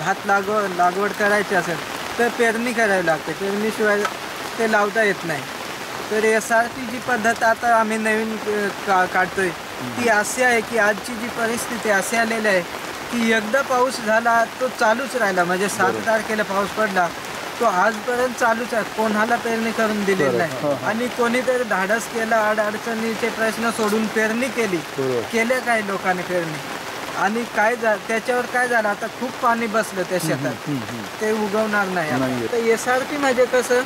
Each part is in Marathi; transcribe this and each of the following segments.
भात लागवड लागवड करायची असेल तर पेरणी करावी लागते. पेरणीशिवाय ते लावता येत नाही. तर एस आर टी जी पद्धत आता आम्ही नवीन का काढतोय. ती अशी आहे की आजची जी परिस्थिती अशी आलेली आहे की एकदा पाऊस झाला तो चालूच राहिला. म्हणजे सात तारखेला पाऊस पडला तो आजपर्यंत चालूच आहे. कोणाला पेरणी करून दिलेली नाही. आणि कोणीतरी धाडस केलं अडचणीचे प्रश्न सोडून पेरणी केली. केल्या काही लोकांनी पेरणी. आणि काय झा त्याच्यावर काय झालं? आता खूप पाणी बसलं त्या शेतात. ते उगवणार नाही. तर एस आर पी म्हणजे कसं?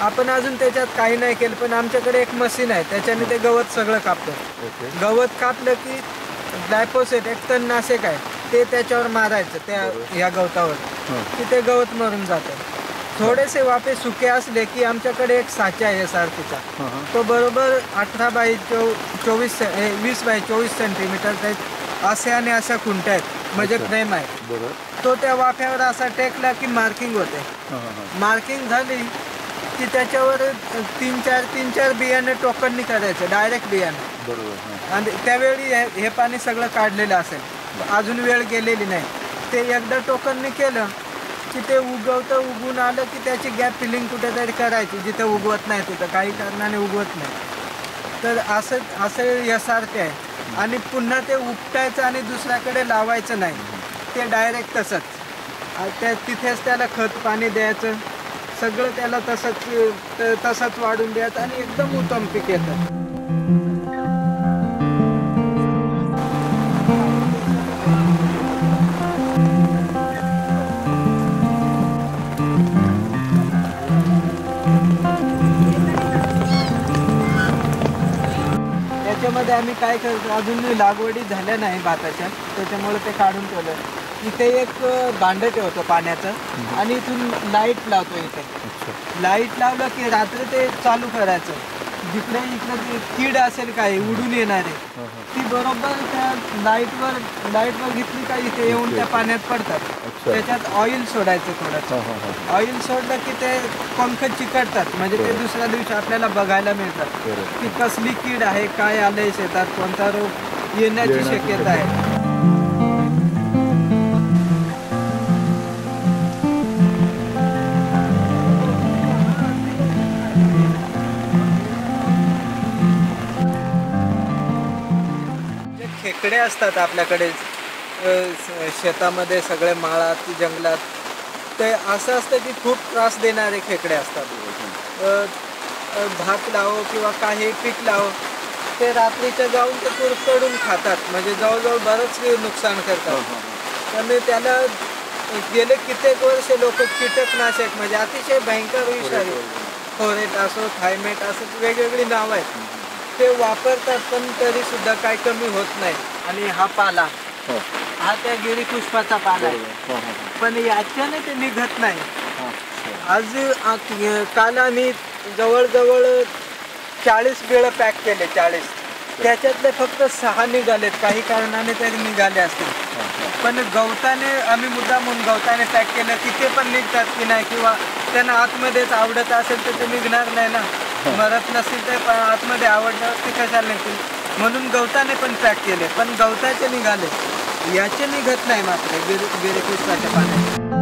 आपण अजून त्याच्यात काही नाही केलं पण आमच्याकडे एक मशीन आहे. त्याच्याने ते गवत सगळं कापतं. ओके. गवत कापलं की ग्लायपोसेट एक तणनाशक आहे. ते त्याच्यावर मारायचं त्या ह्या गवतावर. की ते गवत मरून जातं. थोडेसे वाफे सुके असले की आमच्याकडे एक साचा आहे एस आर पीचा तो बरोबर अठरा बाय चो चोवीस वीस बाय चोवीस सेंटीमीटर ते असे आणि अशा खुंट्या आहेत. म्हणजे. फ्रेम आहे. बरोबर. तो त्या वाफ्यावर असा टेकला की मार्किंग होते. मार्किंग झाली की त्याच्यावर तीन चार तीन चार बियाणे टोकननी करायचं डायरेक्ट बियाणं. बरोबर हां. आणि त्यावेळी हे हे पाणी सगळं काढलेलं असेल. अजून वेळ गेलेली नाही. ते एकदा टोकननी केलं की ते उगवतं उगवून आलं की त्याची गॅप फिलिंग कुठेतरी करायची. जिथं उगवत नाही तिथं. काही कारणाने उगवत नाही. तर असं असं यासारखे आहे. आणि पुन्हा ते उपटायचं आणि दुसऱ्याकडे लावायचं नाही. ते डायरेक्ट तसंच. त्या तिथेच त्याला खत पाणी द्यायचं. सगळं त्याला तसंच तसंच वाढून द्यायचं आणि एकदम उत्तम पीक येतं. त्याच्यामध्ये आम्ही काय करतो अजून लागवडी झाल्या नाही भाताच्या त्याच्यामुळे ते काढून ठेवलं. इथे एक भांडं ठेवतो पाण्याचं आणि इथून लाइट लावतो इथे. लाइट लावलं की रात्री ते चालू करायचं. जिकडे इकडे ते कीड असेल काय उडून येणारे हां हां. ती बरोबर त्या लाईटवर लाईटवर घेतली का इथे येऊन त्या पाण्यात पडतात. त्याच्यात ऑइल सोडायचं थोडंसं. हां हां ऑइल सोडलं की ते पंख चिकटतात. म्हणजे ते दुसऱ्या दिवशी आपल्याला बघायला मिळतात. की कसली कीड आहे काय आलंय शेतात कोणता रोग येण्याची शक्यता आहे. खेकडे असतात आपल्याकडे. शेतामध्ये सगळे माळात जंगलात. ते असं असतं की खूप त्रास देणारे खेकडे असतात. भात लावो किंवा काही पीक लावो ते रात्रीच्या जाऊन ते कुरतडून खातात. म्हणजे जवळजवळ बरंच नुकसान करतात. त्यामुळे त्याला गेले कित्येक वर्ष लोक कीटकनाशक म्हणजे अतिशय भयंकर विषारी. फोरेट असो थायमेट असो वेगवेगळी नावं आहेत. ते वापरतात पण तरी सुद्धा काय कमी होत नाही. आणि हा पाला. हां. हा त्या गिरीपुष्पाचा पाला आहे. हां हां हां. पण याच्याने ते निघत नाही. आज आ- काल आम्ही जवळजवळ चाळीस बिळं पॅक केले चाळीस. त्याच्यातले फक्त सहा निघालेत. काही कारणाने तरी निघाले असतील. हां हां. पण गवताने आम्ही मुद्दा म्हणून गवताने पॅक केलं. की ते पण निघतात की नाही किंवा त्यांना आतमध्येच आवडत असेल तर ते निघणार नाही ना. मरत नसेल तर आतमध्ये आवडलं ते कशाला निघतील म्हणून गवताने पण पॅक केले पण गवताचे निघाले. याचे निघत नाही मात्र गिरी गिरीपुष्पाच्या पाण्यात.